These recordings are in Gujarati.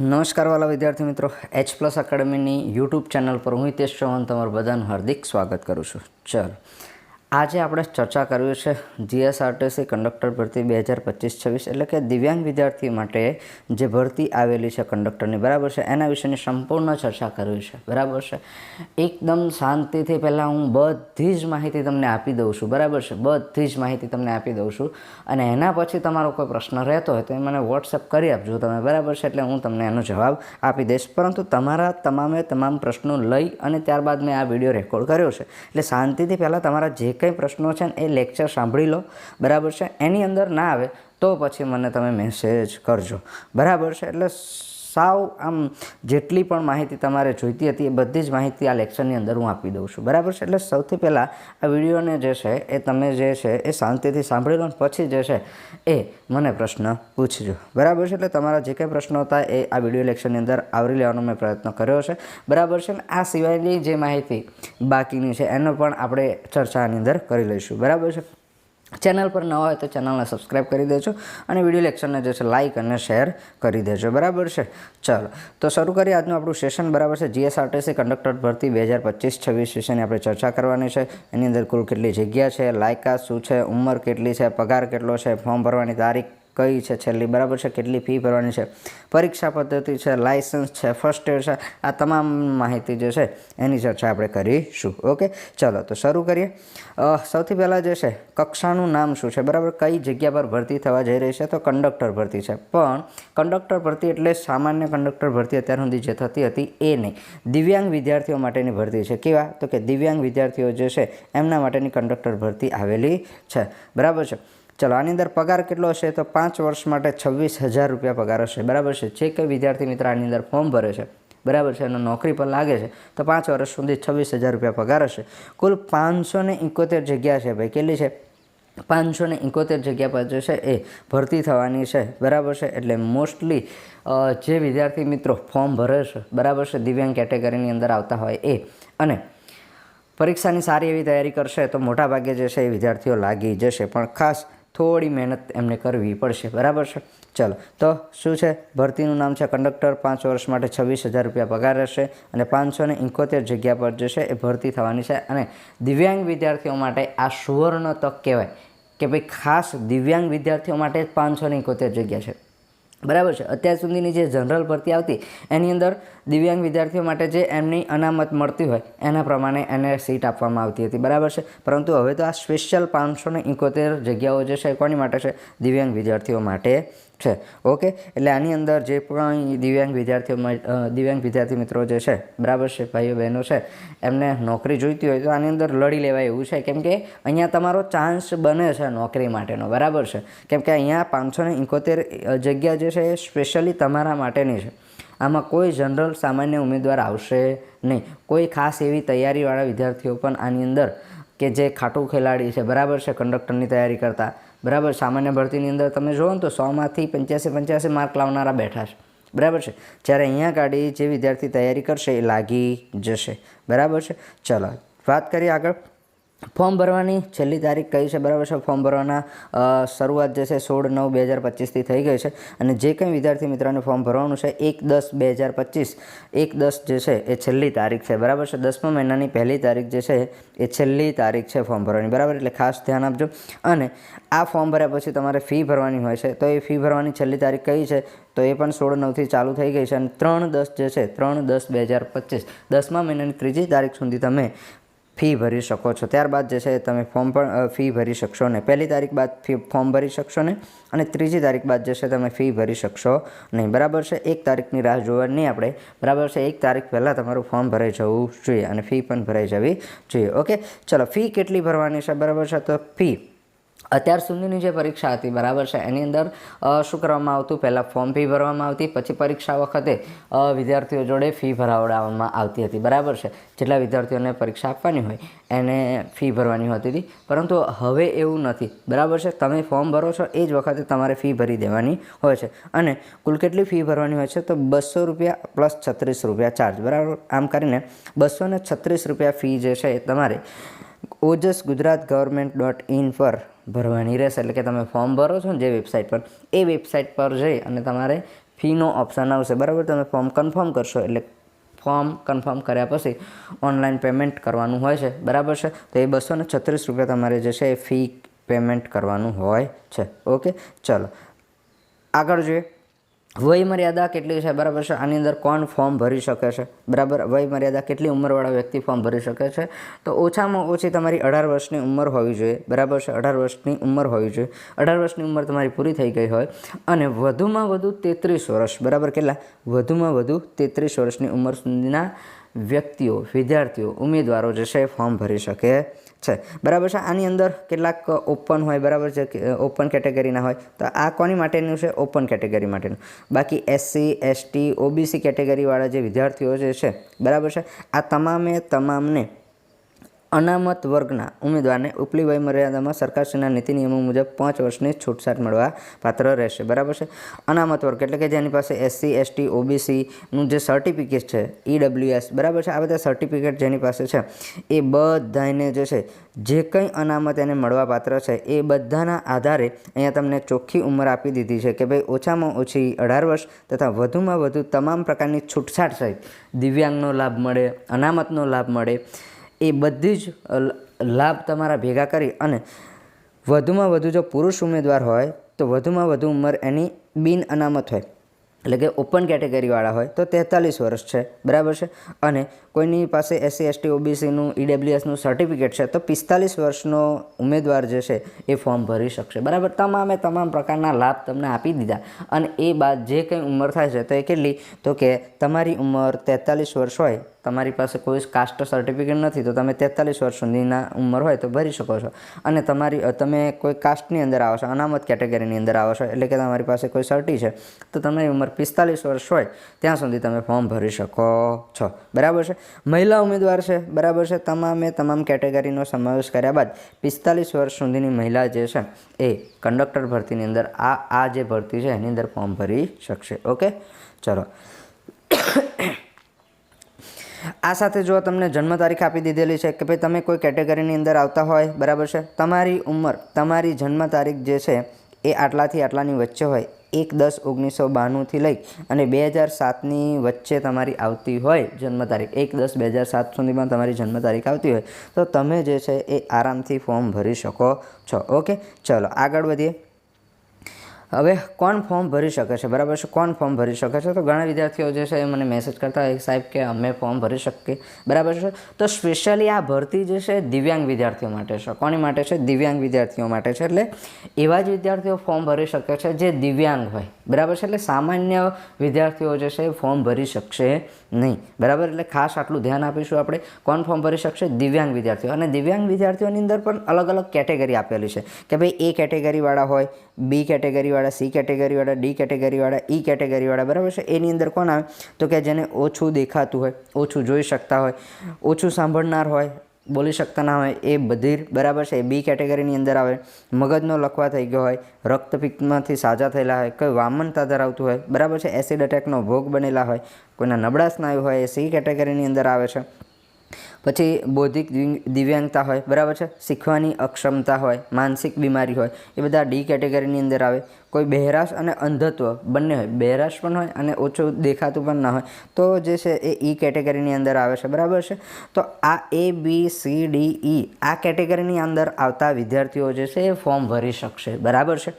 નમસ્કાર વાલા વિદ્યાર્થી મિત્રો એચ પ્લસ એકેડમીની યુટ્યુબ ચેનલ પર હું હિતેશ ચૌહાણ તમારું બધાનું હાર્દિક સ્વાગત કરું છું. ચાલો. આજે આપણે ચર્ચા કરવી છે જીએસઆરટીસી કંડક્ટર ભરતી બે હજાર પચીસ છવ્વીસ એટલે કે દિવ્યાંગ વિદ્યાર્થી માટે જે ભરતી આવેલી છે કંડક્ટરની, બરાબર છે? એના વિશેની સંપૂર્ણ ચર્ચા કરવી છે, બરાબર છે? એકદમ શાંતિથી પહેલાં હું બધી જ માહિતી તમને આપી દઉં છું, બરાબર છે? બધી જ માહિતી તમને આપી દઉં છું. અને એના પછી તમારો કોઈ પ્રશ્ન રહેતો હોય તો એ મને વોટ્સઅપ કરી આપજો તમે, બરાબર છે? એટલે હું તમને એનો જવાબ આપી દઈશ. પરંતુ તમારા તમામે તમામ પ્રશ્નો લઈ અને ત્યારબાદ મેં આ વીડિયો રેકોર્ડ કર્યો છે. એટલે શાંતિથી પહેલાં તમારા જે કંઈ પ્રશ્નો છે ને એ લેક્ચર સાંભળી લો. બરાબર છે? એની અંદર ના આવે તો પછી મને તમે મેસેજ કરજો. બરાબર છે? એટલે સાવ આમ જેટલી પણ માહિતી તમારે જોઈતી હતી એ બધી જ માહિતી આ લેક્ચરની અંદર હું આપી દઉં છું. બરાબર છે? એટલે સૌથી પહેલાં આ વિડીયોને જે છે એ તમે જે છે એ શાંતિથી સાંભળી લો પછી જે છે એ મને પ્રશ્ન પૂછજો. બરાબર છે? એટલે તમારા જે કંઈ પ્રશ્નો હતા એ આ વીડિયો લેક્ચરની અંદર આવરી લેવાનો મેં પ્રયત્ન કર્યો છે. બરાબર છે? ને આ સિવાયની જે માહિતી બાકીની છે એનો પણ આપણે ચર્ચાની અંદર કરી લઈશું. બરાબર છે? ચેનલ પર ન હોય તો ચેનલને સબસ્ક્રાઈબ કરી દેજો અને વીડિયો લેક્ચરને જે છે, લાઇક અને શેર કરી દેજો. બરાબર છે? ચાલો. તો શરૂ કરીએ આજનું આપણું સેશન. બરાબર છે? જીએસઆરટીસી કંડક્ટર ભરતી બે હજાર પચીસ છવ્વીસ વિશેની આપણે ચર્ચા કરવાની છે. એની અંદર કુલ કેટલી જગ્યા છે? લાયકાત શું છે? ઉંમર કેટલી છે? પગાર કેટલો છે? ફોર્મ ભરવાની તારીખ કઈ છે છેલ્લી? બરાબર છે? કેટલી ફી ભરવાની છે? પરીક્ષા પદ્ધતિ છે લાઇસન્સ છે, ફર્સ્ટ એડ છે, આ તમામ માહિતી જે છે એની ચર્ચા આપણે કરીશું. ઓકે? ચલો, તો શરૂ કરીએ. સૌથી પહેલાં જે છે, કક્ષાનું નામ શું છે? બરાબર, કઈ જગ્યા પર ભરતી થવા જઈ રહી છે? તો કંડક્ટર ભરતી છે. પણ કંડક્ટર ભરતી એટલે સામાન્ય કંડક્ટર ભરતી અત્યાર સુધી જે થતી હતી એ નહીં. દિવ્યાંગ વિદ્યાર્થીઓ માટેની ભરતી છે. કેવા? તો કે દિવ્યાંગ વિદ્યાર્થીઓ જે છે, એમના માટેની કંડક્ટર ભરતી આવેલી છે. બરાબર છે? ચલો, આની અંદર પગાર કેટલો હશે? તો પાંચ વર્ષ માટે છવ્વીસ હજાર રૂપિયા પગાર હશે. બરાબર છે? જે કંઈ વિદ્યાર્થી મિત્ર આની અંદર ફોર્મ ભરે છે, બરાબર છે? અને નોકરી પણ લાગે છે, તો પાંચ વર્ષ સુધી છવ્વીસ હજાર રૂપિયા પગાર હશે. કુલ પાંચસો ને ઇકોતેર જગ્યા છે ભાઈ, કેટલી છે? પાંચસો ને ઇકોતેર જગ્યા પર જે છે એ ભરતી થવાની છે, બરાબર છે? એટલે મોસ્ટલી જે વિદ્યાર્થી મિત્રો ફોર્મ ભરે છે, બરાબર છે? દિવ્યાંગ કેટેગરીની અંદર આવતા હોય એ. અને પરીક્ષાની સારી એવી તૈયારી કરશે તો મોટાભાગે જે છે એ વિદ્યાર્થીઓ લાગી જશે. પણ ખાસ થોડી મહેનત એમને કરવી પડશે. બરાબર છે? ચલો. તો શું છે? ભરતીનું નામ છે કંડક્ટર. પાંચ વર્ષ માટે છવ્વીસ હજાર રૂપિયા પગાર રહેશે અને પાંચસો ને એકોતેર જગ્યા પર જે છે એ ભરતી થવાની છે અને દિવ્યાંગ વિદ્યાર્થીઓ માટે આ સુવર્ણ તક કહેવાય કે ભાઈ ખાસ દિવ્યાંગ વિદ્યાર્થીઓ માટે પાંચસો ને એકોતેર જગ્યા છે. બરાબર છે. અત્યાર સુધીની જે જનરલ ભરતી આવતી, એની અંદર દિવ્યાંગ વિદ્યાર્થીઓ માટે જે એમની અનામત મળતી હોય, એના પ્રમાણે એને સીટ આપવામાં આવતી હતી. બરાબર છે? પરંતુ હવે તો આ સ્પેશિયલ પાંચસો ને ઇકોતેર જગ્યાઓ જે છે કોની માટે છે? દિવ્યાંગ વિદ્યાર્થીઓ માટે છે. ઓકે? એટલે આની અંદર જે પણ દિવ્યાંગ વિદ્યાર્થીઓ દિવ્યાંગ વિદ્યાર્થી મિત્રો જે છે, બરાબર છે, ભાઈઓ, બહેનો છે, એમને નોકરી જોઈતી હોય તો આની અંદર લડી લેવાય એવું છે. કેમ કે અહીંયા તમારો ચાન્સ બને છે નોકરી માટેનો, બરાબર છે? કેમ કે અહીંયા પાંચસો ને ઇકોતેર જગ્યા જે છે એ સ્પેશિયલી તમારા માટેની છે. આમાં કોઈ જનરલ સામાન્ય ઉમેદવાર આવશે નહીં. કોઈ ખાસ એવી તૈયારીવાળા વિદ્યાર્થીઓ પણ આની અંદર કે જે ખાટું ખેલાડી છે, બરાબર છે કંડક્ટરની તૈયારી કરતા બરાબર? સામાન્ય ભરતીની અંદર તમે જુઓ ને તો સોમાંથી પંચ્યાસી પંચ્યાસી માર્ક લાવનારા બેઠા છે. બરાબર છે? જ્યારે અહીંયા ગાડી જે વિદ્યાર્થી તૈયારી કરશે એ લાગી જશે. બરાબર છે? ચલો, વાત કરીએ આગળ. ફોર્મ ભરવાની, છેલ્લી તારીખ કઈ છે બરાબર છે? ફોર્મ ભરવાના શરૂઆત જે છે સોળ નવ બે હજાર પચીસથી થઈ ગઈ છે. અને જે કંઈ વિદ્યાર્થી મિત્રોને ફોર્મ ભરવાનું છે, એક દસ બે હજાર પચીસ, એક દસ જે છે એ છેલ્લી તારીખ છે. બરાબર છે? દસમા મહિનાની પહેલી તારીખ જે છે એ છેલ્લી તારીખ છે ફોર્મ ભરવાની. બરાબર? એટલે ખાસ ધ્યાન આપજો. અને આ ફોર્મ ભર્યા પછી તમારે ફી ભરવાની હોય છે. તો એ ફી ભરવાની છેલ્લી તારીખ કઈ છે? તો એ પણ સોળ નવથી ચાલુ થઈ ગઈ છે. અને ત્રણ દસ જે છે, ત્રણ દસ બે હજાર પચીસ. દસમા મહિનાની ત્રીજી તારીખ સુધી તમે ફી ભરી શકો છો. ત્યારબાદ જે છે, તમે ફોર્મ પણ ફી ભરી શકશો ને. પહેલી તારીખ બાદ ફી, ફોર્મ ભરી શકશો ને. અને ત્રીજી તારીખ બાદ જે છે, તમે ફી ભરી શકશો નહીં. બરાબર છે? એક તારીખની રાહ જોવાની આપણે. બરાબર છે? એક તારીખ પહેલાં તમારું ફોર્મ ભરાઈ જવું જોઈએ અને ફી પણ ભરાઈ જવી જોઈએ. ઓકે? ચલો, ફી કેટલી ભરવાની છે? બરાબર છે? તો ફી અત્યાર સુધીની જે પરીક્ષા હતી, બરાબર છે? એની અંદર શું કરવામાં આવતું? પહેલાં ફોર્મ ફી ભરવામાં આવતી, પછી પરીક્ષા વખતે વિદ્યાર્થીઓ જોડે ફી ભરાવડાવવામાં આવતી હતી, બરાબર છે? જેટલા વિદ્યાર્થીઓને પરીક્ષા આપવાની હોય, એને ફી ભરવાની હોતી હતી. પરંતુ હવે એવું નથી, બરાબર છે? તમે ફોર્મ ભરો છો, એ જ વખતે તમારે ફી ભરી દેવાની હોય છે. અને કુલ કેટલી ફી ભરવાની હોય છે? તો બસો રૂપિયા પ્લસ છત્રીસ રૂપિયા ચાર્જ બરાબર? આમ કરીને બસો છત્રીસ રૂપિયા ફી જે છે એ તમારે Ojas Gujarat government dot in પર ભરવાની રહેશે. એટલે કે તમે ફોર્મ ભરો છો ને જે વેબસાઇટ પર, એ વેબસાઇટ પર જઈ અને તમારે ફીનો ઓપ્શન આવશે. બરાબર? તમે ફોર્મ કન્ફર્મ કરશો. એટલે ફોર્મ કન્ફર્મ કર્યા પછી ઓનલાઈન પેમેન્ટ કરવાનું હોય છે. બરાબર છે? તો એ બસો ને છત્રીસ રૂપિયા તમારે જે છે એ ફી પેમેન્ટ કરવાનું હોય છે. ઓકે? ચલો. આગળ જોઈએ. વય મર્યાદા કેટલી છે? બરાબર છે. આની અંદર કોણ ફોર્મ ભરી શકે છે? બરાબર? વય મર્યાદા કેટલી ઉંમરવાળા વ્યક્તિ ફોર્મ ભરી શકે છે? તો ઓછામાં ઓછી તમારી અઢાર વર્ષની ઉંમર હોવી જોઈએ. બરાબર છે? અઢાર વર્ષની ઉંમર હોવી જોઈએ. અઢાર વર્ષની ઉંમર તમારી પૂરી થઈ ગઈ હોય અને વધુમાં વધુ તેત્રીસ વર્ષ. બરાબર? કેટલા? વધુમાં વધુ તેત્રીસ વર્ષની ઉંમર સુધીના વ્યક્તિઓ, વિદ્યાર્થીઓ, ઉમેદવારો જે છે ફોર્મ ભરી શકે છે. બરાબર છે? આની અંદર કેટલાક ઓપન હોય, બરાબર છે? ઓપન કેટેગરીના હોય. તો આ કોની માટેનું છે? ઓપન કેટેગરી માટેનું. બાકી એસસી એસટી ઓબીસી કેટેગરીવાળા જે વિદ્યાર્થીઓ જે છે, બરાબર છે? આ તમામે તમામને અનામત વર્ગના ઉમેદવારને ઉપલી વય મર્યાદામાં સરકારશ્રીના નીતિ નિયમો મુજબ પાંચ વર્ષની છૂટછાટ મળવા પાત્ર રહેશે. બરાબર છે? અનામત વર્ગ એટલે કે જેની પાસે એસસી, એસટી, ઓબીસીનું જે સર્ટિફિકેટ છે ઈડબ્લ્યુએસ બરાબર છે? આ બધા સર્ટિફિકેટ જેની પાસે છે, એ બધાને જે છે, જે કંઈ અનામત એને મળવા પાત્ર છે, એ બધાના આધારે અહીંયા તમને ચોખ્ખી ઉંમર આપી દીધી છે કે ભાઈ ઓછામાં ઓછી અઢાર વર્ષ તથા વધુમાં વધુ તમામ પ્રકારની છૂટછાટ સહિત દિવ્યાંગનો લાભ મળે, અનામતનો લાભ મળે એ બધી જ લાભ તમારા ભેગા કરી અને વધુમાં વધુ જો પુરુષ ઉમેદવાર હોય, તો વધુમાં વધુ ઉંમર એની બિન અનામત હોય. એટલે કે ઓપન કેટેગરીવાળા હોય, તો તેતાલીસ વર્ષ છે. બરાબર છે? અને કોઈની પાસે એસસી એસટી ઓબીસીનું ઈડબ્લ્યુએસનું સર્ટિફિકેટ છે, તો પિસ્તાલીસ વર્ષનો ઉમેદવાર જે છે, એ ફોર્મ ભરી શકશે. બરાબર? તમામે તમામ પ્રકારના લાભ તમને આપી દીધા. અને એ બાદ જે કંઈ ઉંમર થાય છે, તો એ કેટલી? તો કે તમારી ઉંમર તેતાલીસ વર્ષ હોય તમારી પાસે કોઈ કાસ્ટ સર્ટિફિકેટ નથી, તો તમે તેતાલીસ વર્ષ સુધીના ઉંમર હોય તો ભરી શકો છો. અને તમારી તમે કોઈ કાસ્ટની અંદર આવો છો, અનામત કેટેગરીની અંદર આવો છો, એટલે કે તમારી પાસે કોઈ સર્ટી છે, તો તમારી ઉંમર પિસ્તાલીસ વર્ષ હોય, ત્યાં સુધી તમે ફોર્મ ભરી શકો છો. બરાબર છે? મહિલા ઉમેદવાર છે, બરાબર છે? તમામે તમામ કેટેગરીનો સમાવેશ કર્યા બાદ, પિસ્તાલીસ વર્ષ સુધીની મહિલા જે છે, એ કંડક્ટર ભરતીની અંદર આ આ જે ભરતી છે, એની અંદર ફોર્મ ભરી શકશે. ઓકે? ચલો. આ સાથે જો તમને જન્મ તારીખ આપી દીધેલી છે કે ભાઈ તમે કોઈ કેટેગરીની અંદર આવતા હોય, બરાબર છે? તમારી ઉંમર, તમારી જન્મ તારીખ જે છે એ આટલાથી આટલાની વચ્ચે હોય. એક દસ ઓગણીસો બાણુંથી લઈ અને બે હજાર સાતની વચ્ચે તમારી આવતી હોય જન્મ તારીખ એક દસ બે હજાર સાત સુધીમાં તમારી જન્મ તારીખ આવતી હોય. તો તમે જે છે એ આરામથી ફોર્મ ભરી શકો છો. ઓકે? ચલો, આગળ વધીએ. હવે કોણ ફોર્મ ભરી શકે છે? બરાબર છે? કોણ ફોર્મ ભરી શકે છે? તો ઘણા વિદ્યાર્થીઓ જે છે એ મને મેસેજ કરતા હોય સાહેબ કે અમે ફોર્મ ભરી શકીએ. બરાબર છે? તો સ્પેશિયલી આ ભરતી જે છે દિવ્યાંગ વિદ્યાર્થીઓ માટે છે. કોની માટે છે? દિવ્યાંગ વિદ્યાર્થીઓ માટે છે. એટલે એવા જ વિદ્યાર્થીઓ ફોર્મ ભરી શકે છે જે દિવ્યાંગ હોય. બરાબર છે? એટલે સામાન્ય વિદ્યાર્થીઓ જે છે એ ફોર્મ ભરી શકશે નહીં. બરાબર? એટલે ખાસ આટલું ધ્યાન આપીશું આપણે. કોણ ફોર્મ ભરી શકશે? દિવ્યાંગ વિદ્યાર્થીઓ. અને દિવ્યાંગ વિદ્યાર્થીઓની અંદર પણ અલગ અલગ કેટેગરી આપેલી છે. કે ભાઈ એ કેટેગરીવાળા હોય બી કેટેગરીવાળા, સી કેટેગરીવાળા, ડી કેટેગરીવાળા, ઈ કેટેગરીવાળા, બરાબર છે? એની અંદર કોણ આવે? તો કે જેને ઓછું દેખાતું હોય, ઓછું જોઈ શકતા હોય, ઓછું સાંભળનાર હોય, બોલી શકતા ના હોય, એ બધી બરાબર છે? એ બી કેટેગરીની અંદર આવે. મગજનો લખવા થઈ ગયો હોય, રક્તપિત્તમાંથી સાજા થયેલા હોય, કોઈ વામનતા ધરાવતું હોય, બરાબર છે? એસિડ એટેકનો ભોગ બનેલા હોય, કોઈના નબળા સ્નાયુ હોય, એ સી કેટેગરીની અંદર આવે છે. પછી બૌદ્ધિક દિવ્યાંગતા હોય, બરાબર છે? શીખવાની અક્ષમતા હોય, માનસિક બીમારી હોય, એ બધા ડી કેટેગરીની અંદર આવે. કોઈ બહેરાશ અને અંધત્વ, બંને હોય. બહેરાશ પણ હોય અને ઓછું દેખાતું પણ ના હોય. તો જે છે એ ઈ કેટેગરીની અંદર આવે છે. બરાબર છે? તો આ એ બી સી ડી ઈ આ કેટેગરીની અંદર આવતા વિદ્યાર્થીઓ જે છે એ ફોર્મ ભરી શકશે. બરાબર છે?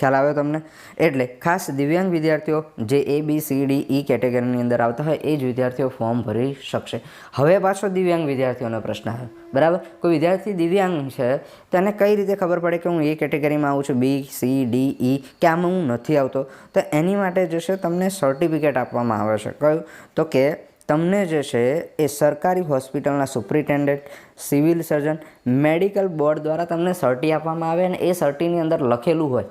ખ્યાલ આવ્યો તમને? એટલે ખાસ દિવ્યાંગ વિદ્યાર્થીઓ જે એ બી સી ડી ઈ કેટેગરીની અંદર આવતા હોય એ જ વિદ્યાર્થીઓ ફોર્મ ભરી શકશે. હવે પાછો દિવ્યાંગ વિદ્યાર્થીઓનો પ્રશ્ન આવ્યો. બરાબર? કોઈ વિદ્યાર્થી દિવ્યાંગ છે તેને કઈ રીતે ખબર પડે કે હું એ કેટેગરીમાં આવું છું? બી, સી, ડી, ઈ, કે આમાં હું નથી આવતો? તો એની માટે જે છે તમને સર્ટિફિકેટ આપવામાં આવે છે. કયું? તો કે તમને જે છે એ સરકારી હોસ્પિટલના superintendent, civil surgeon, medical board દ્વારા તમને સર્ટી આપવામાં આવે અને એ સર્ટીની અંદર લખેલું હોય.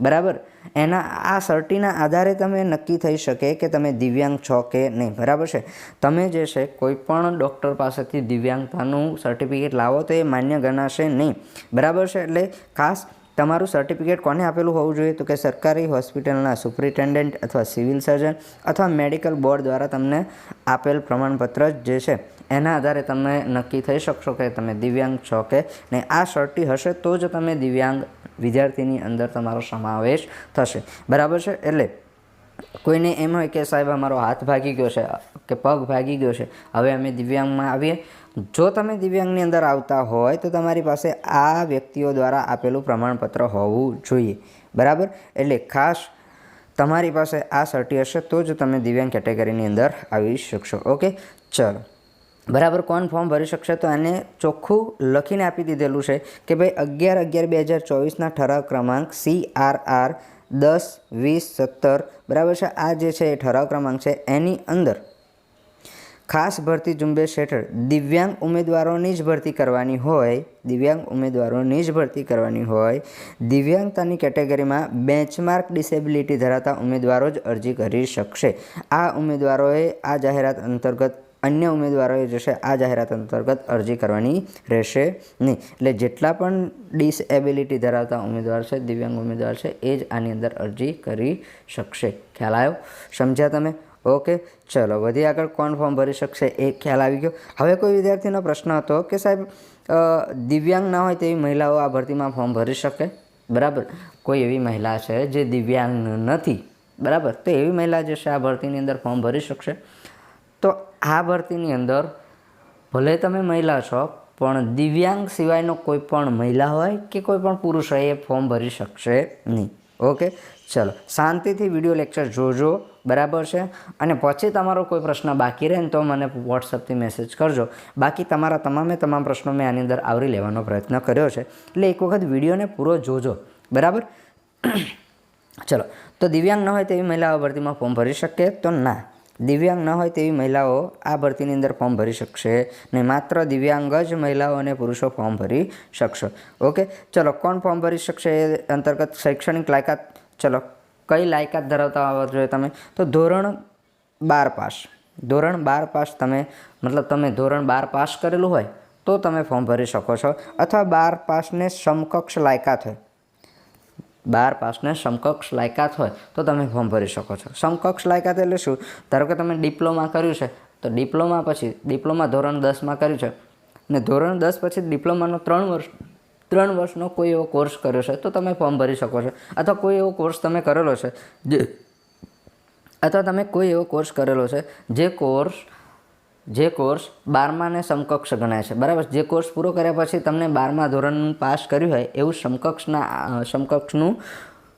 બરાબર? એના આ સર્ટીના આધારે તમે નક્કી થઈ શકે કે તમે દિવ્યાંગ છો કે નહીં, બરાબર છે? તમે જે છે કોઈ પણ ડૉક્ટર પાસેથી દિવ્યાંગતાનું સર્ટિફિકેટ લાવો તો એ માન્ય ગણાશે નહીં, બરાબર છે? એટલે ખાસ તમારું સર્ટિફિકેટ કોને આપેલું હોવું જોઈએ? તો કે સરકારી હોસ્પિટલના સુપ્રિન્ટેન્ડન્ટ અથવા સિવિલ સર્જન અથવા મેડિકલ બોર્ડ દ્વારા તમને આપેલ પ્રમાણપત્ર જે છે, એના આધારે તમે નક્કી થઈ શકશો કે તમે દિવ્યાંગ છો કે નહીં. આ સર્ટી હશે તો જ તમે દિવ્યાંગ વિદ્યાર્થીની અંદર તમારો સમાવેશ થશે. બરાબર છે? એટલે કોઈને એમ હોય કે સાહેબ, અમારો હાથ ભાગી ગયો છે કે પગ ભાગી ગયો છે, હવે અમે દિવ્યાંગમાં આવીએ. જો તમે દિવ્યાંગની અંદર આવતા હોય, તો તમારી પાસે આ વ્યક્તિઓ દ્વારા આપેલું પ્રમાણપત્ર હોવું જોઈએ. બરાબર? એટલે ખાસ તમારી પાસે આ સર્ટી હશે, તો જ તમે દિવ્યાંગ કેટેગરીની અંદર આવી શકશો. ઓકે? ચલો. બરાબર કોણ ફોર્મ ભરી શકશે તો એને ચોખ્ખું લખીને આપી દીધેલું છે કે ભાઈ અગિયાર અગિયાર બે હજાર ચોવીસના ઠરાવ ક્રમાંક સી આર આર દસ, વીસ, સત્તર, બરાબર છે? આ જે છે એ ઠરાવ ક્રમાંક છે. એની અંદર ખાસ ભરતી ઝુંબેશ હેઠળ દિવ્યાંગ ઉમેદવારોની જ ભરતી કરવાની હોય, દિવ્યાંગ ઉમેદવારોની જ ભરતી કરવાની હોય, દિવ્યાંગતાની કેટેગરીમાં બેન્ચમાર્ક ડિસેબિલિટી ધરાવતા ઉમેદવારો જ અરજી કરી શકશે. આ ઉમેદવારોએ આ જાહેરાત અંતર્ગત અન્ય ઉમેદવારોએ છે, આ જાહેરાત અંતર્ગત અરજી કરવાની રહેશે નહીં. એટલે જેટલા પણ ડિસએબિલિટી ધરાવતા ઉમેદવાર છે, દિવ્યાંગ ઉમેદવાર છે, એ જ આની અંદર અરજી કરી શકશે. ખ્યાલ આવ્યો? સમજ્યા તમે? ઓકે, ચલો, વધી આગળ કોણ ફોર્મ ભરી શકશે એ ખ્યાલ આવી ગયો. હવે કોઈ વિદ્યાર્થીનો પ્રશ્ન હતો કે સાહેબ દિવ્યાંગ ના હોય તેવી મહિલાઓ આ ભરતીમાં ફોર્મ ભરી શકે? બરાબર. કોઈ એવી મહિલા છે જે દિવ્યાંગ નથી. બરાબર. તો એવી મહિલા જે છે, આ ભરતીની અંદર ફોર્મ ભરી શકશે? તો આ ભરતીની અંદર ભલે તમે મહિલા છો, પણ દિવ્યાંગ સિવાયનો કોઈ પણ મહિલા હોય કે કોઈ પણ પુરુષ હોય એ ફોર્મ ભરી શકશે નહીં. ઓકે? ચલો, શાંતિથી વીડિયો લેક્ચર જોજો, બરાબર છે? અને પછી તમારો કોઈ પ્રશ્ન બાકી રહે ને તો મને વોટ્સઅપથી મેસેજ કરજો. બાકી તમારા તમામે તમામ પ્રશ્નો મેં આની અંદર આવરી લેવાનો પ્રયત્ન કર્યો છે. એટલે એક વખત વિડીયોને પૂરો જોજો, બરાબર? ચલો, તો દિવ્યાંગ ન હોય તેવી મહિલાઓ ભરતીમાં ફોર્મ ભરી શકે તો ના. દિવ્યાંગ ન હોય તેવી મહિલાઓ આ ભરતીની અંદર ફોર્મ ભરી શકશે ને માત્ર દિવ્યાંગ જ મહિલાઓ અને પુરુષો ફોર્મ ભરી શકશે. ઓકે? ચલો, કોણ ફોર્મ ભરી શકશે એ અંતર્ગત શૈક્ષણિક લાયકાત? ચલો, કઈ લાયકાત ધરાવતા હોવા જોઈએ તમે? તો ધોરણ બાર પાસ. ધોરણ બાર પાસ તમે, મતલબ તમે ધોરણ બાર પાસ કરેલું હોય તો તમે ફોર્મ ભરી શકો છો. અથવા બાર પાસને સમકક્ષ લાયકાત હોય. બાર પાસને સમકક્ષ લાયકાત હોય તો તમે ફોર્મ ભરી શકો છો. સમકક્ષ લાયકાત એટલે શું? ધારો કે તમે ડિપ્લોમા કર્યું છે, તો ડિપ્લોમા પછી ડિપ્લોમા ધોરણ દસમાં કર્યું છે. ને ધોરણ દસ પછી ડિપ્લોમાનો ત્રણ વર્ષ, ત્રણ વર્ષનો કોઈ એવો કોર્સ કર્યો છે, તો તમે ફોર્મ ભરી શકો છો. અથવા કોઈ એવો કોર્સ તમે કરેલો છે, જે, અથવા તમે કોઈ એવો કોર્સ કરેલો છે, જે કોર્સ જે કોર્સ બારમાને સમકક્ષ ગણાય છે. બરાબર? જે કોર્સ પૂરો કર્યા પછી તમને બારમા ધોરણનું પાસ કર્યું હોય એવું સમકક્ષના સમકક્ષનું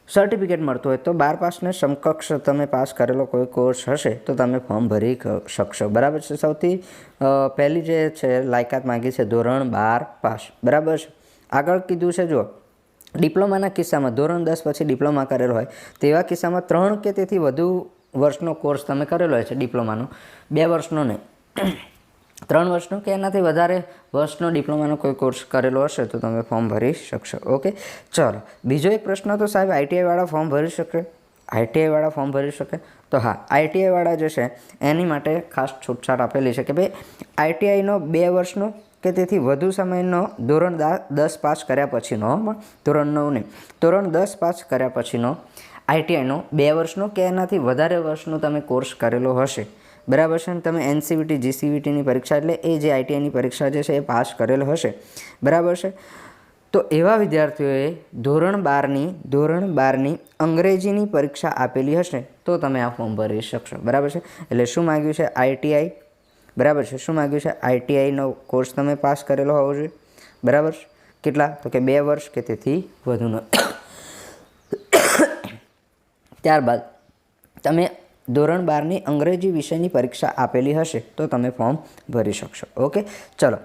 સર્ટિફિકેટ મળતું હોય. તો બાર પાસને સમકક્ષ તમે પાસ કરેલો કોઈ કોર્સ હશે તો તમે ફોર્મ ભરી શકશો. બરાબર છે સૌથી? પહેલી જે છે, લાયકાત માંગી છે ધોરણ બાર પાસ. બરાબર છે? આગળ કીધું છે જો ડિપ્લોમાના કિસ્સામાં ધોરણ દસ પછી ડિપ્લોમા કરેલો હોય તેવા કિસ્સામાં ત્રણ કે તેથી વધુ વર્ષનો કોર્સ તમે કરેલો હોય છે ડિપ્લોમાનો. બે વર્ષનો નહીં. ત્રણ વર્ષનો કે એનાથી વધારે વર્ષનો ડિપ્લોમાનો કોઈ કોર્સ કરેલો હશે તો તમે ફોર્મ ભરી શકશો. ઓકે? ચલો. બીજો એક પ્રશ્ન તો સાહેબ આઈટીઆઈવાળા ફોર્મ ભરી શકે? આઈટીઆઈવાળા ફોર્મ ભરી શકે? તો હા આઈટીઆઈવાળા જે છે, એની માટે ખાસ છૂટછાટ આપેલી છે કે ભાઈ આઈટીઆઈનો બે વર્ષનો કે તેથી વધુ સમયનો ધોરણ દા- દસ પાસ કર્યા પછીનો પણ ધોરણ નહીં ધોરણ દસ પાસ કર્યા પછીનો આઈટીઆઈનો બે વર્ષનો કે એનાથી વધારે વર્ષનો તમે કોર્સ કરેલો હશે? બરાબર છે ને? તમે એનસીવીટી જીસીવીટીની પરીક્ષા એટલે એ જે આઈટીઆઈની પરીક્ષા જે છે એ પાસ કરેલ હશે. બરાબર છે? તો એવા વિદ્યાર્થીઓએ ધોરણ બારની ધોરણ બારની અંગ્રેજીની પરીક્ષા આપેલી હશે, તો તમે આ ફોર્મ ભરી શકશો. બરાબર છે? એટલે શું માગ્યું છે? આઈટીઆઈ બરાબર છે? શું માગ્યું છે? આઈટીઆઈનો કોર્સ તમે પાસ કરેલો હોવો જોઈએ. બરાબર કેટલા? તો કે બે વર્ષ કે તેથી વધુનો. ત્યારબાદ તમે ધોરણ બારની અંગ્રેજી વિષયની પરીક્ષા આપેલી હશે તો તમે ફોર્મ ભરી શકશો. ઓકે ચલો.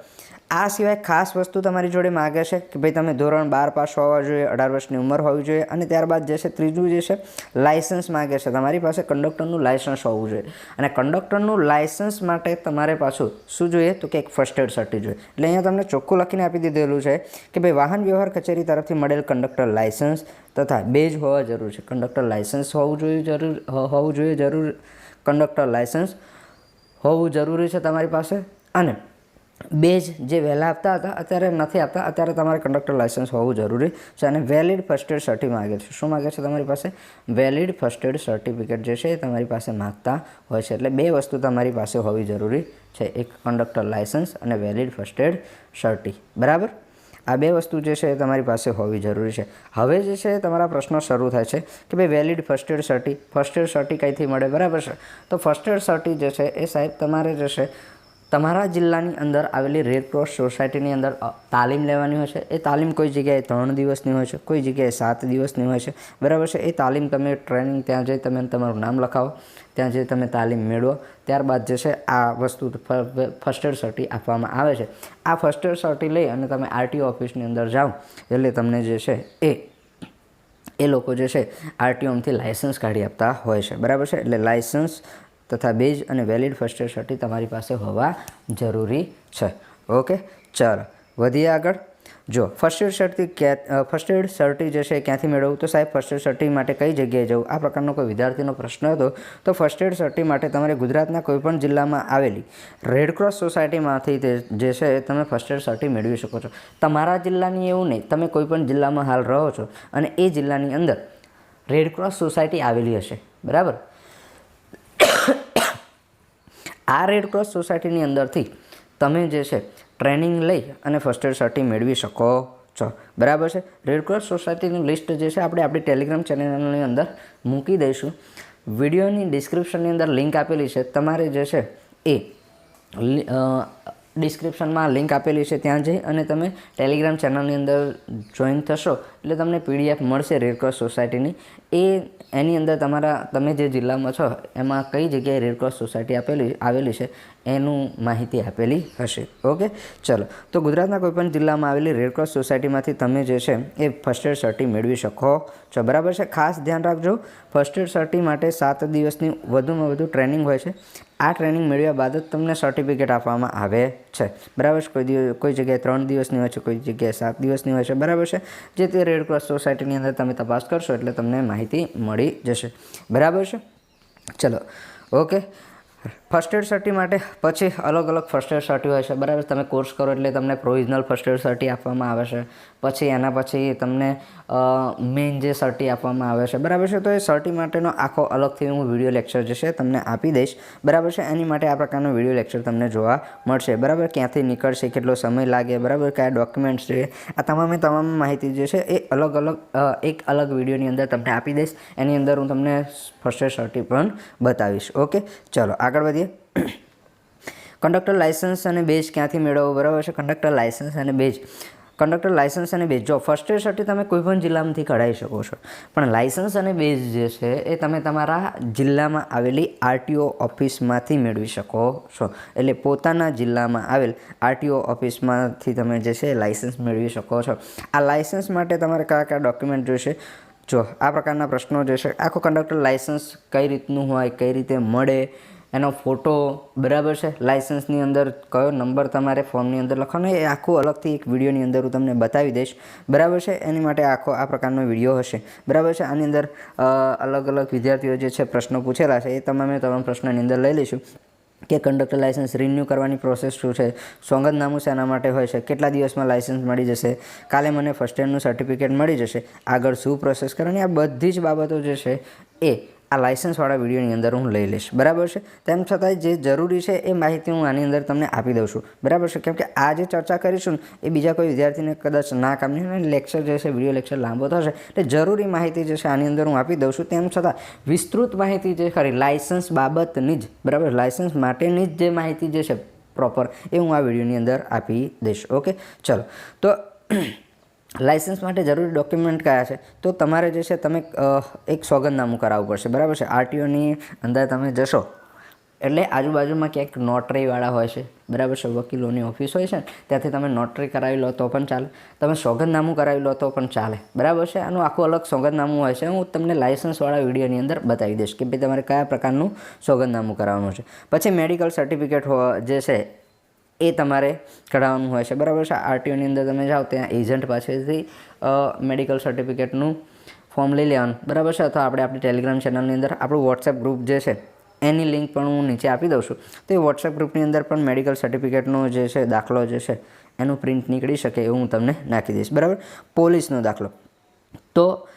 આ સિવાય ખાસ વસ્તુ તમારી જોડે માગે છે કે ભાઈ તમે ધોરણ બાર પાસ હોવા જોઈએ, અઢાર વર્ષની ઉંમર હોવી જોઈએ અને ત્યારબાદ જે છે ત્રીજું જે છે લાઇસન્સ માગે છે. તમારી પાસે કંડક્ટરનું લાઇસન્સ હોવું જોઈએ અને કંડક્ટરનું લાઇસન્સ માટે તમારે પાછું શું જોઈએ તો કે એક ફર્સ્ટ એડ સર્ટી જોઈએ. એટલે અહીંયા તમને ચોખ્ખું લખીને આપી દીધેલું છે કે ભાઈ વાહન વ્યવહાર કચેરી તરફથી મળેલ કંડક્ટર લાઇસન્સ તથા બે જ હોવા જરૂર છે. કંડક્ટર લાઇસન્સ હોવું જોઈએ જરૂર હોવું જોઈએ જરૂર, કંડક્ટર લાઇસન્સ હોવું જરૂરી છે તમારી પાસે અને બે જ જે વહેલા આપતા હતા, અત્યારે નથી આપતા. અત્યારે તમારે કંડક્ટર લાઇસન્સ હોવું જરૂરી છે અને વેલિડ ફર્સ્ટ એડ સર્ટી માગે છે. શું માગે છે તમારી પાસે? વેલિડ ફર્સ્ટ એડ સર્ટિફિકેટ જે છે એ તમારી પાસે માગતા હોય છે. એટલે બે વસ્તુ તમારી પાસે હોવી જરૂરી છે. એક કંડક્ટર લાઇસન્સ અને વેલિડ ફર્સ્ટ એડ સર્ટી બરાબર? આ બે વસ્તુ જે છે એ તમારી પાસે હોવી જરૂરી છે. હવે જે છે તમારા પ્રશ્નો શરૂ થાય છે કે ભાઈ વેલિડ ફર્સ્ટ એડ સર્ટી ફર્સ્ટ એડ સર્ટી કંઈથી મળે? બરાબર છે? તો ફર્સ્ટ એડ સર્ટી જે છે એ સાહેબ તમારે જે છે તમારા જિલ્લાની અંદર આવેલી રેડ સોસાયટીની અંદર તાલીમ લેવાની હોય છે? એ તાલીમ કોઈ જગ્યાએ ત્રણ દિવસની હોય છે? કોઈ જગ્યાએ સાત દિવસની હોય છે? બરાબર છે? એ તાલીમ તમે ટ્રેનિંગ ત્યાં જઈ તમે તમારું નામ લખાવો, ત્યાં જઈ તમે તાલીમ મેળવો, ત્યારબાદ જે છે આ વસ્તુ ફર્સ્ટ એડ સર્ટી આપવામાં આવે છે. આ ફર્સ્ટ એડ સર્ટી લઈ અને તમે આરટીઓ ઓફિસની અંદર જાઓ, એટલે તમને જે છે એ એ લોકો જે છે આરટીઓમાંથી લાઇસન્સ કાઢી આપતા હોય છે. બરાબર છે? એટલે લાઇસન્સ તથા બેજ અને વેલિડ ફર્સ્ટ એડ સર્ટી તમારી પાસે હોવા જરૂરી છે. ઓકે, ચાલો, વધીએ આગળ. જો, ફર્સ્ટ એડ સર્ટી ક્યાં ફર્સ્ટ એડ સર્ટી જે છે ક્યાંથી મેળવવું? તો સાહેબ, ફર્સ્ટ એડ સર્ટી માટે કઈ જગ્યાએ જવું? આ પ્રકારનો કોઈ વિદ્યાર્થીનો પ્રશ્ન હતો. તો ફર્સ્ટ એડ સર્ટી માટે તમારે ગુજરાતના કોઈપણ જિલ્લામાં આવેલી રેડક્રોસ સોસાયટીમાંથી તે જે છે તમે ફર્સ્ટ એડ સર્ટી મેળવી શકો છો. તમારા જિલ્લાની એવું નહીં, તમે કોઈપણ જિલ્લામાં હાલ રહો છો અને એ જિલ્લાની અંદર રેડક્રોસ સોસાયટી આવેલી હશે. બરાબર? આ રેડ ક્રોસ સોસાયટીની અંદરથી તમે જે છે ટ્રેનિંગ લઈ અને ફર્સ્ટ એડ સર્ટી મેળવી શકો છો. બરાબર છે? રેડ ક્રોસ સોસાયટીની લિસ્ટ જે છે આપણે આપણી ટેલિગ્રામ ચેનલની અંદર મૂકી દઈશું. વિડીયોની ડિસ્ક્રિપ્શનની અંદર લિંક આપેલી છે. તમારે જે છે એ ડિસ્ક્રિપ્શનમાં લિંક આપેલી છે ત્યાં જઈ અને તમે ટેલિગ્રામ ચેનલની અંદર જોઈન થશો એટલે તમને પીડીએફ મળશે રેડક્રોસ સોસાયટીની એ એની અંદર તમારા, તમે જે જિલ્લામાં છો, એમાં કઈ જગ્યાએ રેડક્રોસ સોસાયટી આપેલી, આવેલી છે, એનું માહિતી આપેલી હશે. ઓકે? ચલો. તો ગુજરાતના કોઈપણ જિલ્લામાં આવેલી રેડક્રોસ સોસાયટીમાંથી તમે જે છે, એ ફર્સ્ટ એડ સર્ટી મેળવી શકો. છો બરાબર છે? ખાસ ધ્યાન રાખજો. ફર્સ્ટ એડ સર્ટી માટે સાત દિવસની વધુમાં વધુ ટ્રેનિંગ હોય છે. આ ટ્રેનિંગ મેળવ્યા બાદ જ તમને સર્ટિફિકેટ આપવામાં આવે છે. બરાબર છે? કોઈ દિવસ, કોઈ જગ્યાએ ત્રણ દિવસની હોય છે, કોઈ જગ્યાએ સાત દિવસની હોય છે. બરાબર છે? જે તે રેડ ક્રોસ સોસાયટીની અંદર તમે તપાસ કરશો એટલે તમને માહિતી મળી જશે. બરાબર છે? ચલો ઓકે. ફર્સ્ટ એડ સર્ટી માટે પછી અલગ અલગ ફર્સ્ટ એડ સર્ટી હોય છે. બરાબર? તમે કોર્સ કરો એટલે તમને પ્રોવિઝનલ ફર્સ્ટ એડ સર્ટી આપવામાં આવે છે. પછી એના પછી તમને મેઇન જે સર્ટી આપવામાં આવે છે. બરાબર છે? તો એ સર્ટી માટેનો આખો અલગથી હું વીડિયો લેક્ચર જે છે તમને આપી દઈશ. બરાબર છે? એની માટે આ પ્રકારનો વીડિયો લેક્ચર તમને જોવા મળશે. બરાબર? ક્યાંથી નીકળશે, કેટલો સમય લાગે, બરાબર? કયા ડોક્યુમેન્ટ્સ છે? આ તમામે તમામ માહિતી જે છે એ અલગ અલગ એક અલગ વિડીયોની અંદર તમને આપી દઈશ. એની અંદર હું તમને ફર્સ્ટ એડ સર્ટી પણ બતાવીશ. ઓકે? ચલો, આગળ વધીએ. કંડક્ટર લાઇસન્સ અને બેજ ક્યાંથી મેળવવો? બરાબર છે? કંડક્ટર લાઇસન્સ અને બેજ કંડક્ટર લાઇસન્સ અને બેજ જો ફર્સ્ટ એડ સર્ટી તમે કોઈપણ જિલ્લામાંથી કઢાવી શકો છો, પણ લાઇસન્સ અને બેજ જે છે એ તમે તમારા જિલ્લામાં આવેલી આરટીઓ ઓફિસમાંથી મેળવી શકો છો. એટલે પોતાના જિલ્લામાં આવેલ આરટીઓ ઓફિસમાંથી તમે જે છે લાઇસન્સ મેળવી શકો છો. આ લાઇસન્સ માટે તમારે કયા કયા ડોક્યુમેન્ટ જોઈશે? જો આ પ્રકારના પ્રશ્નો જે છે, આખો કંડક્ટર લાઇસન્સ કઈ રીતનું હોય, કઈ રીતે મળે એનો ફોટો બરાબર છે? લાઇસન્સની અંદર કયો નંબર તમારે ફોર્મની અંદર લખવાનો? એ આખું અલગથી એક વિડીયોની અંદર હું તમને બતાવી દઈશ. બરાબર છે? એની માટે આખો આ પ્રકારનો વીડિયો હશે. બરાબર છે? આની અંદર અલગ અલગ વિદ્યાર્થીઓ જે છે પ્રશ્નો પૂછેલા છે, એ તમામે તમામ પ્રશ્નોની અંદર લઈ લઈશું. કે કંડક્ટર લાઇસન્સ રિન્યૂ કરવાની પ્રોસેસ શું છે? સોગંદનામું શેના માટે હોય છે? કેટલા દિવસમાં લાઇસન્સ મળી જશે? કાલે મને ફર્સ્ટ એડનું સર્ટિફિકેટ મળી જશે. આગળ શું પ્રોસેસ કરવાની? આ બધી જ બાબતો જે છે, એ આ લાઇસન્સવાળા વિડીયોની અંદર હું લઈ લઈશ. બરાબર છે? તેમ છતાંય જે જરૂરી છે એ માહિતી હું આની અંદર તમને આપી દઉં છું. બરાબર છે? કેમ કે આ જે ચર્ચા કરીશું ને, એ બીજા કોઈ વિદ્યાર્થીને કદાચ ના કામની અને લેક્ચર જે છે, વીડિયો લેક્ચર લાંબો થશે, એટલે જરૂરી માહિતી જે છે આની અંદર હું આપી દઉં છું. તેમ છતાં, વિસ્તૃત માહિતી જે ખરી લાઇસન્સ બાબતની જ, બરાબર? લાઇસન્સ માટેની જ જે માહિતી જે છે, પ્રોપર, એ હું આ વિડીયોની અંદર આપી દઈશ. ઓકે? ચલો. તો લાઇસન્સ માટે જરૂરી ડોક્યુમેન્ટ કયા છે? તો તમારે જે છે, તમે એક સોગંદનામું કરાવવું પડશે, બરાબર છે? આરટીઓની અંદર તમે જશો. એટલે આજુબાજુમાં ક્યાંક નોટરીવાળા હોય છે, બરાબર છે? વકીલોની ઓફિસ હોય છે ત્યાંથી તમે નોટરી કરાવી લો તો પણ ચાલે. તમે સોગંદનામું કરાવી લો તો પણ ચાલે, બરાબર છે? આનું આખું અલગ સોગંદનામું હોય છે. હું તમને લાઇસન્સવાળા વિડીયોની અંદર બતાવી દઈશ કે ભાઈ તમારે કયા પ્રકારનું સોગંદનામું કરાવવાનું છે. પછી મેડિકલ સર્ટિફિકેટ જે છે એ તમારે કઢાવવાનું હોય છે. બરાબર છે? આરટીઓની અંદર તમે જાઓ ત્યાં એજન્ટ પાસેથી મેડિકલ સર્ટિફિકેટનું ફોર્મ લઈ લેવાનું. બરાબર છે? અથવા આપણે આપણી ટેલિગ્રામ ચેનલની અંદર, આપણું વોટ્સએપ ગ્રુપ જે છે, એની લિંક પણ હું નીચે આપી દઉં છું. તો એ વોટ્સએપ ગ્રુપની અંદર પણ મેડિકલ સર્ટિફિકેટનો જે છે, દાખલો જે છે, એનું પ્રિન્ટ નીકળી શકે એવું હું તમને નાખી દઈશ. બરાબર? પોલીસનો દાખલો. તો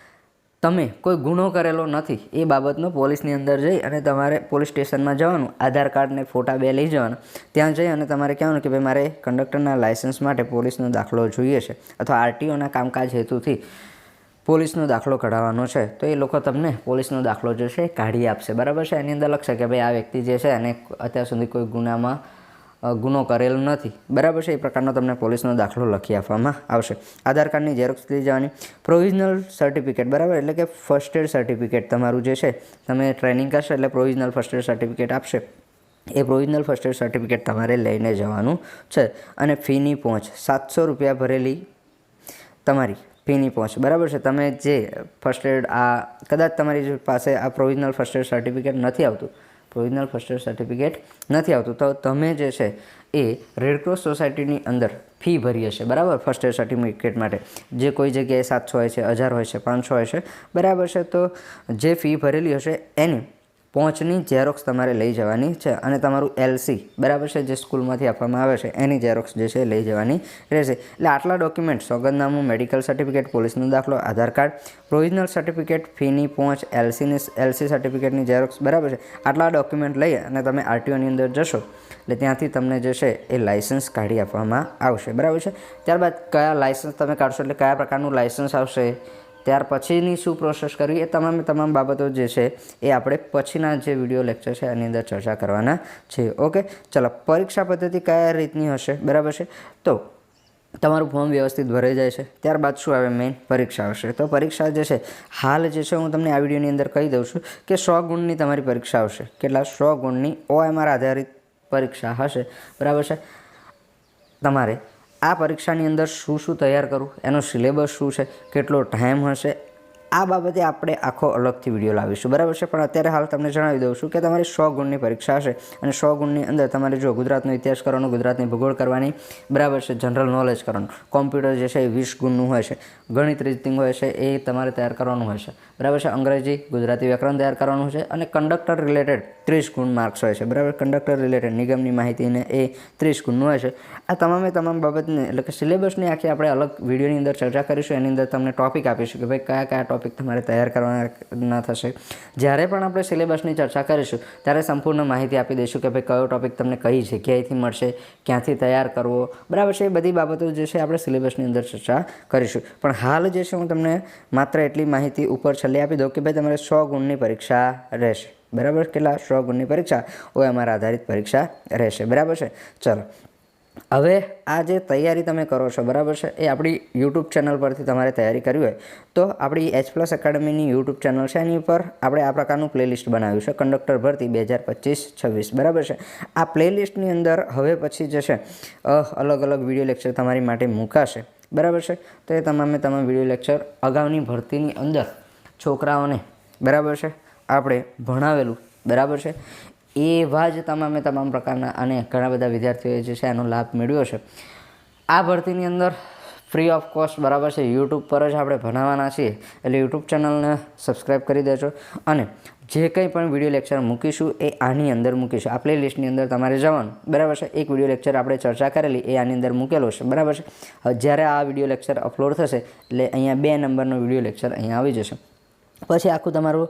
તમે કોઈ ગુનો કરેલો નથી, એ બાબતનો પોલીસની અંદર જઈ અને તમારે પોલીસ સ્ટેશનમાં જવાનું, આધાર કાર્ડને ફોટા બે લઈ જવાના. ત્યાં જઈ અને તમારે કહેવાનું કે ભાઈ, મારે કંડક્ટરના લાઇસન્સ માટે પોલીસનો દાખલો જોઈએ છે અથવા આરટીઓના કામકાજ હેતુથી પોલીસનો દાખલો કઢાવવાનો છે. તો એ લોકો તમને પોલીસનો દાખલો જે છે કાઢી આપશે. બરાબર છે? એની અંદર લખશે કે ભાઈ, આ વ્યક્તિ જે છે એને અત્યાર સુધી કોઈ ગુનામાં ગુનો કરેલો નથી. બરાબર છે, એ પ્રકારનો તમને પોલીસનો દાખલો લખી આપવામાં આવશે. આધાર કાર્ડની ઝેરોક્સ લઈ જવાની પ્રોવિઝનલ સર્ટિફિકેટ બરાબર? એટલે કે ફર્સ્ટ એડ સર્ટિફિકેટ તમારું જે છે, તમે ટ્રેનિંગ કરશો એટલે પ્રોવિઝનલ ફર્સ્ટ એડ સર્ટિફિકેટ આપશે. એ પ્રોવિઝનલ ફર્સ્ટ એડ સર્ટિફિકેટ તમારે લઈને જવાનું છે. અને ફીની પહોંચ, સાતસો રૂપિયા ભરેલી તમારી ફીની પહોંચ. બરાબર છે, તમે જે ફર્સ્ટ એડ આ, કદાચ તમારી પાસે આ પ્રોવિઝનલ ફર્સ્ટ એડ સર્ટિફિકેટ નથી આવતું પ્રોવિઝનલ ફર્સ્ટ એડ સર્ટિફિકેટ નથી આવતું. તો તમે જે છે એ રેડક્રોસ સોસાયટીની અંદર ફી ભરી હશે. બરાબર? ફર્સ્ટ એડ સર્ટિફિકેટ માટે. જે કોઈ જગ્યાએ સાતસો હોય છે, હજાર હોય છે, પાંચસો હોય છે, બરાબર છે. તો જે ફી ભરેલી હશે એની પહોંચની ઝેરોક્સ તમારે લઈ જવાની છે અને તમારું એલસી બરાબર છે, જે સ્કૂલમાંથી આપવામાં આવે છે, એની ઝેરોક્સ જે છે લઈ જવાની રહેશે. એટલે આટલા ડોક્યુમેન્ટ સોગંદનામું મેડિકલ સર્ટિફિકેટ પોલીસનો દાખલો, આધાર કાર્ડ પ્રોવિઝનલ સર્ટિફિકેટ ફીની પહોંચ એલસીની એલસી સર્ટિફિકેટની ઝેરોક્સ બરાબર છે. આટલા ડોક્યુમેન્ટ લઈ અને તમે આરટીઓની અંદર જશો, એટલે ત્યાંથી તમને જે છે એ લાઇસન્સ કાઢી આપવામાં આવશે. બરાબર છે? ત્યારબાદ કયા લાઇસન્સ તમે કાઢશો, એટલે કયા પ્રકારનું લાઇસન્સ આવશે? ત્યાર પછીની શું પ્રોસેસ કરવી એ તમામે તમામ બાબતો જે છે એ આપણે પછીના જે વીડિયો લેક્ચર છે એની અંદર ચર્ચા કરવાના છે. ઓકે ચલો, પરીક્ષા પદ્ધતિ કયા રીતની હશે? બરાબર છે? તો તમારું ફોર્મ વ્યવસ્થિત ભરાઈ જાય છે. ત્યારબાદ શું આવે? મેઇન પરીક્ષા આવશે. તો પરીક્ષા જે છે, હાલ જે છે હું તમને આ વિડીયોની અંદર કહી દઉં છું કે સો ગુણની તમારી પરીક્ષા આવશે. કેટલા? સો ગુણની ઓએમઆર આધારિત પરીક્ષા હશે. બરાબર છે? તમારે આ પરીક્ષાની અંદર શું શું તૈયાર કરવું એનો સિલેબસ શું છે? કેટલો ટાઈમ હશે? આ બાબતે આપણે આખો અલગથી વીડિયો લાવીશું. બરાબર છે? પણ અત્યારે હાલ તમને જણાવી દઉં છું કે તમારી સો ગુણની પરીક્ષા હશે અને સો ગુણની અંદર તમારે જો ગુજરાતનો ઇતિહાસ કરવાનો, ગુજરાતની ભૂગોળ કરવાની, બરાબર છે, જનરલ નોલેજ કરવાનું કોમ્પ્યુટર જે છે એ વીસ ગુણનું હોય છે, ગણિત રીતિંગ હોય છે એ તમારે તૈયાર કરવાનું હોય છે. બરાબર છે? અંગ્રેજી, ગુજરાતી વ્યાકરણ તૈયાર કરવાનું છે અને કંડક્ટર રિલેટેડ ત્રીસ ગુણ માર્ક્સ હોય છે. બરાબર? કંડક્ટર રિલેટેડ નિગમની માહિતીને એ ત્રીસ ગુણનું હોય છે. આ તમામે તમામ બાબતને એટલે કે સિલેબસની આખી આપણે અલગ વિડીયોની અંદર ચર્ચા કરીશું. એની અંદર તમને ટોપિક આપીશું કે ભાઈ કયા કયા ટોપિક તમારે તૈયાર કરવાના થશે. જ્યારે પણ આપણે સિલેબસની ચર્ચા કરીશું, ત્યારે સંપૂર્ણ માહિતી આપી દઈશું કે ભાઈ કયો ટોપિક તમને કઈ જગ્યાએથી મળશે, ક્યાંથી તૈયાર કરવો. બરાબર છે, એ બધી બાબતો જે છે આપણે સિલેબસની અંદર ચર્ચા કરીશું. પણ હાલ જે છે, હું તમને માત્ર એટલી માહિતી ઉપર છેલ્લે આપી દઉં કે ભાઈ તમારે સો ગુણની પરીક્ષા રહેશે. બરાબર? કેટલા? સો ગુણની પરીક્ષા? અમારા આધારિત પરીક્ષા રહેશે. બરાબર છે? ચલો. હવે આ જે તૈયારી તમે કરો છો, બરાબર છે? એ આપણી યુટ્યુબ ચેનલ પરથી તમારે તૈયારી કરવી હોય. તો આપણી એચ પ્લસ એકેડમીની યુટ્યુબ ચેનલ છે, એની ઉપર આપણે આ પ્રકારનું પ્લેલિસ્ટ બનાવ્યું છે કંડક્ટર ભરતી બે હજાર પચીસ, છવ્વીસ. બરાબર છે? આ પ્લેલિસ્ટની અંદર હવે પછી જે છે અલગ અલગ વીડિયો લેક્ચર તમારી માટે મૂકાશે. બરાબર છે? તો એ તમામે તમામ વીડિયો લેક્ચર અગાઉની ભરતીની અંદર છોકરાઓને, બરાબર છે? આપણે ભણાવેલું. બરાબર છે? એવા જ તમામે તમામ પ્રકારના અને ઘણા બધા વિદ્યાર્થીઓએ જે છે એનો લાભ મેળવ્યો છે. આ ભરતીની અંદર ફ્રી ઓફ કોસ્ટ બરાબર છે. યુટ્યુબ પર જ આપણે ભણાવવાના છીએ. એટલે યુટ્યુબ ચેનલને સબસ્ક્રાઈબ કરી દેજો અને જે કંઈ પણ વીડિયો લેક્ચર મૂકીશું એ આની અંદર મૂકીશું. આ પ્લેલિસ્ટની અંદર તમારે જવાનું. બરાબર છે? એક વીડિયો લેક્ચર આપણે ચર્ચા કરેલી, એ આની અંદર મૂકેલો છે. બરાબર છે? જ્યારે આ વીડિયો લેક્ચર અપલોડ થશે, એટલે અહીંયા બે નંબરનો વીડિયો લેક્ચર અહીંયા આવી જશે. પછી આખું તમારું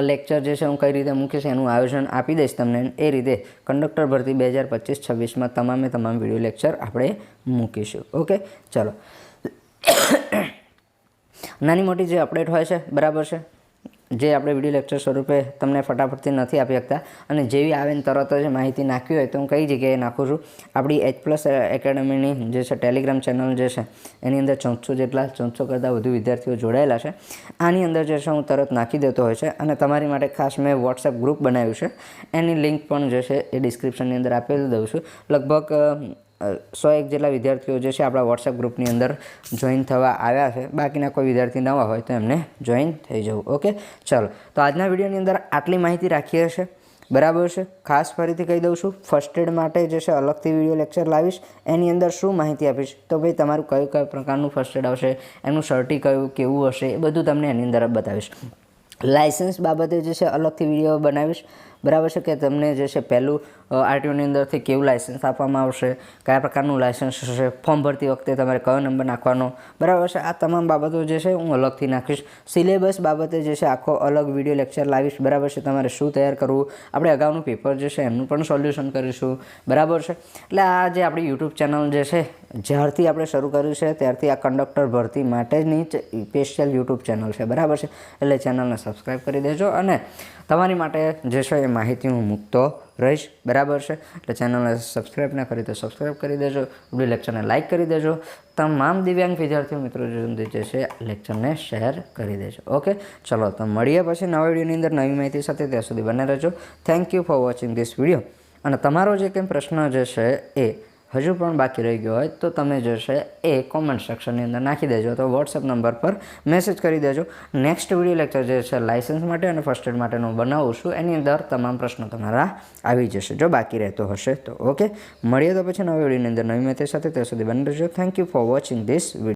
લેક્ચર જે છે હું કઈ રીતે મૂકીશ એનું આયોજન આપી દઈશ તમને. એ રીતે કંડક્ટર ભરતી બે હજાર પચીસ છવ્વીસમાં તમામે તમામ વીડિયો લેક્ચર આપણે મૂકીશું. ઓકે ચલો. નાની મોટી જે અપડેટ હોય છે, બરાબર છે? જે આપણે વીડિયો લેક્ચર સ્વરૂપે તમને ફટાફટથી નથી આપી શકતા અને જેવી આવે ને તરત જ માહિતી નાખવી હોય તો હું કઈ જગ્યાએ નાખું છું? આપણી એચ પ્લસ એકેડમીની જે છે ટેલિગ્રામ ચેનલ જે છે, એની અંદર ચોંસો જેટલા ચોંસો કરતાં વધુ વિદ્યાર્થીઓ જોડાયેલા છે. આની અંદર જે છે, હું તરત નાખી દેતો હોય છે અને તમારી માટે ખાસ મેં વોટ્સએપ ગ્રુપ બનાવ્યું છે. એની લિંક પણ જે છે, એ ડિસ્ક્રિપ્શનની અંદર આપી દઉં છું. લગભગ સો એક જેટલા વિદ્યાર્થીઓ જે છે આપણા વોટ્સએપ ગ્રુપની અંદર જોઈન થવા આવ્યા છે. બાકીના કોઈ વિદ્યાર્થી નવા હોય તો એમને જોઈન થઈ જવું. ઓકે ચલો. તો આજના વિડીયોની અંદર આટલી માહિતી રાખીએ છે. બરાબર છે? ખાસ ફરીથી કહી દઉં છું ફર્સ્ટ એડ માટે જે છે અલગથી વીડિયો લેક્ચર લાવીશ. એની અંદર શું માહિતી આપીશ? તો ભાઈ તમારું કયું કયું પ્રકારનું ફર્સ્ટ એડ આવશે? એનું સર્ટી કયું, કેવું હશે? એ બધું તમને એની અંદર બતાવીશ. લાઇસન્સ બાબતે જે છે અલગથી વીડિયો બનાવીશ. બરાબર છે કે તમને જે છે પહેલું આરટીઓની અંદરથી કેવું લાઇસન્સ આપવામાં આવશે, કયા પ્રકારનું લાઇસન્સ હશે ફોર્મ ભરતી વખતે તમારે કયો નંબર નાખવાનો, બરાબર છે? આ તમામ બાબતો જે છે હું અલગથી નાખીશ. સિલેબસ બાબતે જે છે આખો અલગ વીડિયો લેક્ચર લાવીશ, બરાબર છે? તમારે શું તૈયાર કરવું? આપણે અગાઉનું પેપર જે છે એમનું પણ સોલ્યુશન કરીશું, બરાબર છે? એટલે આ જે આપણી યુટ્યુબ ચેનલ જે છે જ્યારથી આપણે શરૂ કર્યું છે, ત્યારથી આ કંડક્ટર ભરતી માટેની જ સ્પેશિયલ યુટ્યુબ ચેનલ છે. બરાબર છે? એટલે ચેનલને સબસ્ક્રાઈબ કરી દેજો અને તમારી માટે જે છે એ માહિતી હું મૂકતો રહીશ. બરાબર છે? એટલે ચેનલને સબસ્ક્રાઈબ ના કરી તો સબસ્ક્રાઈબ કરી દેજો. વીડિયો લેક્ચરને લાઇક કરી દેજો. તમામ દિવ્યાંગ વિદ્યાર્થીઓ મિત્રો જે છે લેક્ચરને શેર કરી દેજો. ઓકે ચલો, તો મળીએ પછી નવા વિડીયોની અંદર નવી માહિતી સાથે. ત્યાં સુધી બને રહેજો. Thank you for watching this video અને તમારો જે કંઈ પ્રશ્ન જે છે એ હજુ પણ બાકી રહી ગયો હોય તો તમે જે છે એ કોમેન્ટ સેક્શનની અંદર નાખી દેજો તો વોટ્સએપ નંબર પર મેસેજ કરી દેજો. નેક્સ્ટ વીડિયો લેક્ચર જે છે લાઇસન્સ માટે અને ફર્સ્ટ એડ માટેનું બનાવું છું, એની અંદર તમામ પ્રશ્નો તમારા આવી જશે, જો બાકી રહેતો હશે તો ઓકે મળીએ તો પછી નવી વિડીયોની અંદર નવી માહિતી સાથે, ત્યાં સુધી બની રહેજો. Thank you for watching this video